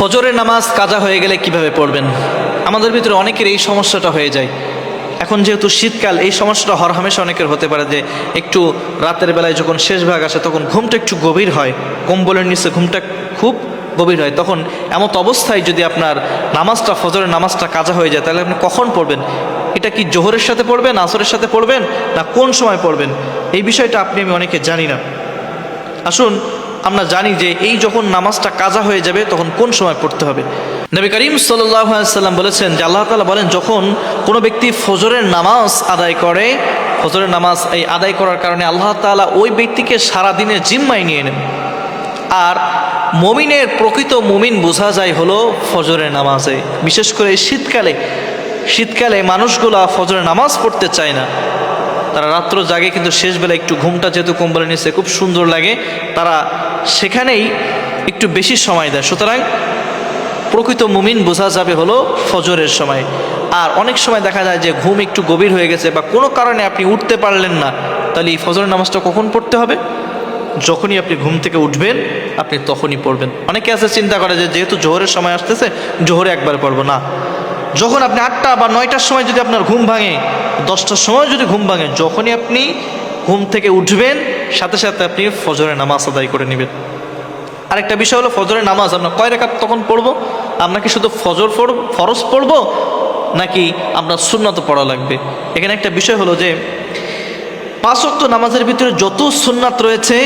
ফজরের নামাজ কাজা হয়ে গেলে কীভাবে পড়বেন? আমাদের ভিতরে অনেকের এই সমস্যাটা হয়ে যায়। এখন যেহেতু শীতকাল, এই সমস্যাটা হরহামেশা অনেকের হতে পারে যে একটু রাতের বেলায় যখন শেষ ভাগ আসে, তখন ঘুমটা একটু গভীর হয়। কম্বলের নিচে ঘুমটা খুব গভীর হয়। তখন এমত অবস্থায় যদি আপনার নামাজটা, ফজরের নামাজটা কাজা হয়ে যায়, তাহলে আপনি কখন পড়বেন? এটা কি জোহরের সাথে পড়বেন, আসরের সাথে পড়বেন, না কোন সময় পড়বেন? এই বিষয়টা আপনি, আমি অনেকে জানি না। আসুন আমরা জানি যে এই যখন নামাজটা কাজা হয়ে যাবে, তখন কোন সময় পড়তে হবে? নবী করিম সাল্লাম বলেছেন যে আল্লাহ তালা বলেন, যখন কোনো ব্যক্তি ফজরের নামাজ আদায় করে, ফজরের নামাজ এই আদায় করার কারণে আল্লাহ তালা ওই ব্যক্তিকে সারা দিনের জিম্মায় নিয়ে নেন। আর মমিনের প্রকৃত মমিন বোঝা যায় হলো ফজরের নামাজে। বিশেষ করে শীতকালে। শীতকালে মানুষগুলা ফজরের নামাজ পড়তে চায় না। তারা রাত্র জাগে, কিন্তু শেষবেলা একটু ঘুমটা যেহেতু কম্বলে নিচ্ছে খুব সুন্দর লাগে। তারা সেখানেই একটু বেশি সময় দেয়। সুতরাং প্রকৃত মুমিন বোঝা যাবে হলো ফজরের সময়। আর অনেক সময় দেখা যায় যে ঘুম একটু গভীর হয়ে গেছে বা কোনো কারণে আপনি উঠতে পারলেন না, তাহলে এই ফজরের নামাজটা কখন পড়তে হবে? যখনই আপনি ঘুম থেকে উঠবেন, আপনি তখনই পড়বেন। অনেকে আছে চিন্তা করে যে যেহেতু জোহরের সময় আসতেছে, জোহরে একবার পড়ব। না। যখন আপনি আটটা বা নয়টার সময় যদি আপনার ঘুম ভাঙে, দশটার সময় যদি ঘুম ভাঙে, যখনই আপনি ঘুম থেকে উঠবেন, সাথে সাথে আপনি ফজরের নামাজ আদায় করে নেবেন। আরেকটা বিষয় হলো ফজরের নামাজ, আমরা কয় রেখাত তখন পড়ব? আমরা কি শুধু ফজর ফরজ পড়ব? নাকি আমরা সুন্নত পড়া লাগবে? এখানে একটা বিষয় হলো যে পাঁচ ওয়াক্ত নামাজের ভিতরে যত সুন্নাত রয়েছে,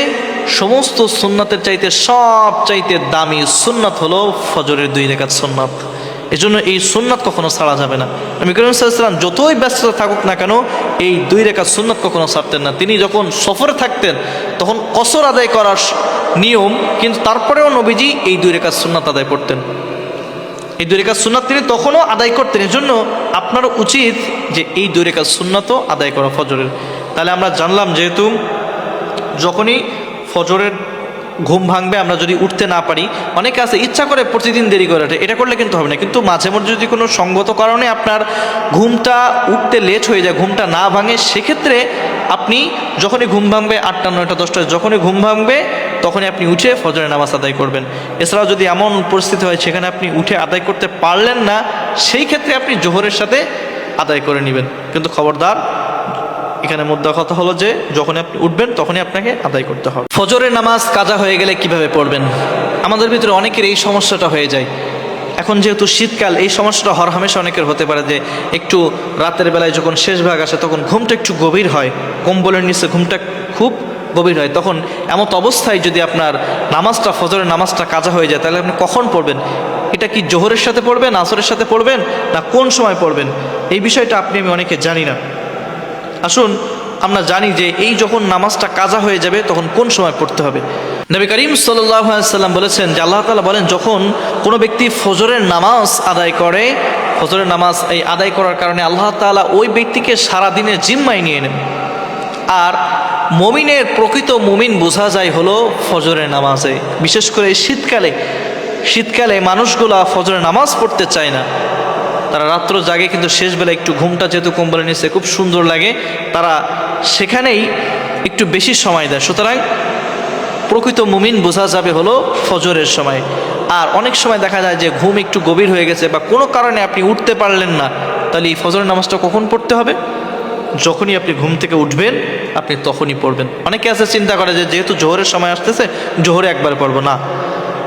সমস্ত সুন্নাতের চাইতে সব চাইতে দামি সুন্নাত হলো ফজরের দুই রেখাত সুন্নাত। এজন্য এই সুন্নাত কখনো ছাড়া যাবে না। আমি করিম সাল্লাম যতই ব্যস্ততা থাকুক না কেন, এই দুই রেখা সুন্নাত কখনো ছাড়তেন না। তিনি যখন সফরে থাকতেন, তখন কসর আদায় করার নিয়ম, কিন্তু তারপরেও নবীজি এই দুই রেখা সুন্নাত আদায় করতেন। এই দুই রেখা সুন্নাত তিনি তখনও আদায় করতেন। এজন্য আপনার উচিত যে এই দুই রেখা সুন্নাতও আদায় করা ফজরের। তাহলে আমরা জানলাম যেহেতু যখনই ফজরের ঘুম ভাঙবে, আমরা যদি উঠতে না পারি, অনেকে আছে, ইচ্ছা করে প্রতিদিন দেরি করে ওঠে, এটা করলে কিন্তু হবে না। কিন্তু মাঝে মধ্যে যদি কোনো সঙ্গত কারণে আপনার ঘুমটা উঠতে লেট হয়ে যায়, ঘুমটা না ভাঙে, সেক্ষেত্রে আপনি যখনই ঘুম ভাঙবে, আটটা, নয়টা, দশটা, যখনই ঘুম ভাঙবে, তখনই আপনি উঠে ফজরের নামাজ আদায় করবেন। এছাড়াও যদি এমন পরিস্থিতি হয়, সেখানে আপনি উঠে আদায় করতে পারলেন না, সেই ক্ষেত্রে আপনি জোহরের সাথে আদায় করে নেবেন। কিন্তু খবরদার এখানে মুদ্রা কথা হলো যে যখন আপনি উঠবেন, তখনই আপনাকে আদায় করতে হবে। ফজরের নামাজ কাজা হয়ে গেলে কীভাবে পড়বেন? আমাদের ভিতরে অনেকের এই সমস্যাটা হয়ে যায়। এখন যেহেতু শীতকাল, এই সমস্যাটা হরহামেশা অনেকের হতে পারে যে, একটু রাতের বেলায় যখন শেষ ভাগ আসে, তখন ঘুমটা একটু গভীর হয়। কম্বলের নিচে ঘুমটা খুব গভীর হয়। তখন এমত অবস্থায় যদি আপনার নামাজটা, ফজরের নামাজটা কাজা হয়ে যায়, তাহলে আপনি কখন পড়বেন? এটা কি জোহরের সাথে পড়বেন, আসরের সাথে পড়বেন, না কোন সময় পড়বেন? এই বিষয়টা আপনি, আমি অনেকে জানি না। আসুন, আমরা জানি যে এই যখন নামাজটা কাজা হয়ে যাবে, তখন কোন সময় পড়তে হবে? নবী করিম সাল্লাম বলেছেন যে আল্লাহ তালা বলেন, যখন কোনো ব্যক্তি ফজরের নামাজ আদায় করে, ফজরের নামাজ এই আদায় করার কারণে আল্লাহ তালা ওই ব্যক্তিকে সারা দিনের জিম্মায় নিয়ে নেন। আর মমিনের প্রকৃত মমিন বোঝা যায় হলো ফজরের নামাজে। বিশেষ করে শীতকালে শীতকালে মানুষগুলা ফজরের নামাজ পড়তে চায় না। তারা রাত্র জাগে, কিন্তু শেষবেলা একটু ঘুমটা যেহেতু কম্বলে নিচ্ছে খুব সুন্দর লাগে। তারা সেখানেই একটু বেশি সময় দেয়। সুতরাং প্রকৃত মুমিন বোঝা যাবে হলো ফজরের সময়। আর অনেক সময় দেখা যায় যে ঘুম একটু গভীর হয়ে গেছে বা কোনো কারণে আপনি উঠতে পারলেন না, তাহলে এই ফজরের নামাজটা কখন পড়তে হবে? যখনই আপনি ঘুম থেকে উঠবেন, আপনি তখনই পড়বেন। অনেকে আছে, চিন্তা করে যে যেহেতু জোহরের সময় আসতেছে, জোহরে একবার পড়ব। না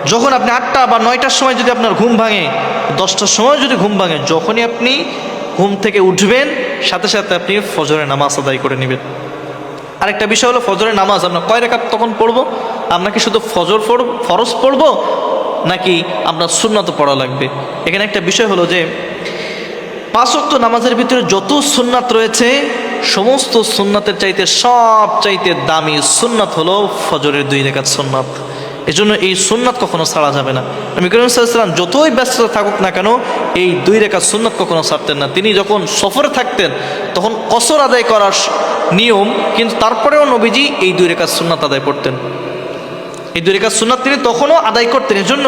যখন আপনি আটটা বা নয়টার সময় যদি আপনার ঘুম ভাঙে, দশটার সময় যদি ঘুম ভাঙে, যখনই আপনি ঘুম থেকে উঠবেন, সাথে সাথে আপনি ফজরের নামাজ আদায় করে নেবেন। আরেকটা বিষয় হলো ফজরের নামাজ, আমরা কয় রেখাত তখন পড়ব? আমরা কি শুধু ফজর ফরজ পড়ব? নাকি আমরা সুন্নত পড়া লাগবে? এখানে একটা বিষয় হলো যে, পাঁচ ওয়াক্ত নামাজের ভিতরে যত সুন্নাত রয়েছে, সমস্ত সুন্নাতের চাইতে সব চাইতে দামি সুন্নাত হলো ফজরের দুই রেখাত সুন্নাত। এজন্য এই সুন্নাত কখনো ছাড়া যাবে না। আমি করিম সাল্লাম যতই ব্যস্ততা থাকুক না কেন, এই দুই রেখা সুন্নাত কখনো ছাড়তেন না। তিনি যখন সফরে থাকতেন, তখন কসর আদায় করার নিয়ম, কিন্তু তারপরেও নবীজি এই দুই রেখা সুন্নাত আদায় করতেন। এই দুই রেখা সুন্নাত তিনি তখনও আদায় করতেন। এজন্য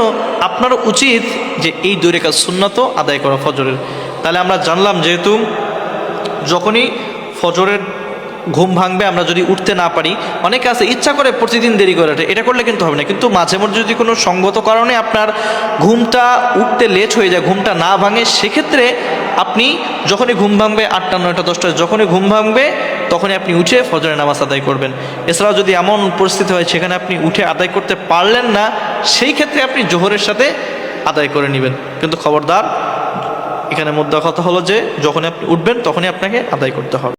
আপনারও উচিত যে এই দুই রেখা সুন্নাতও আদায় করা ফজরের। তাহলে আমরা জানলাম যেহেতু যখনই ফজরের ঘুম ভাঙবে, আমরা যদি উঠতে না পারি, অনেকে আছে, ইচ্ছা করে প্রতিদিন দেরি করে ওঠে, এটা করলে কিন্তু হবে না, কিন্তু মাঝে মধ্যে যদি কোনো সঙ্গত কারণে আপনার ঘুমটা উঠতে লেট হয়ে যায়, ঘুমটা না ভাঙে, সেক্ষেত্রে আপনি যখনই ঘুম ভাঙবে আটটা, নয়টা, দশটা, যখনই ঘুম ভাঙবে, তখনই আপনি উঠে ফজরের নামাজ আদায় করবেন। এছাড়াও যদি এমন পরিস্থিতি হয়, সেখানে আপনি উঠে আদায় করতে পারলেন না, সেই ক্ষেত্রে আপনি জোহরের সাথে আদায় করে নেবেন। কিন্তু খবরদার, এখানে মুদ্রা কথা হলো যে যখন আপনি উঠবেন, তখনই আপনাকে আদায় করতে হবে।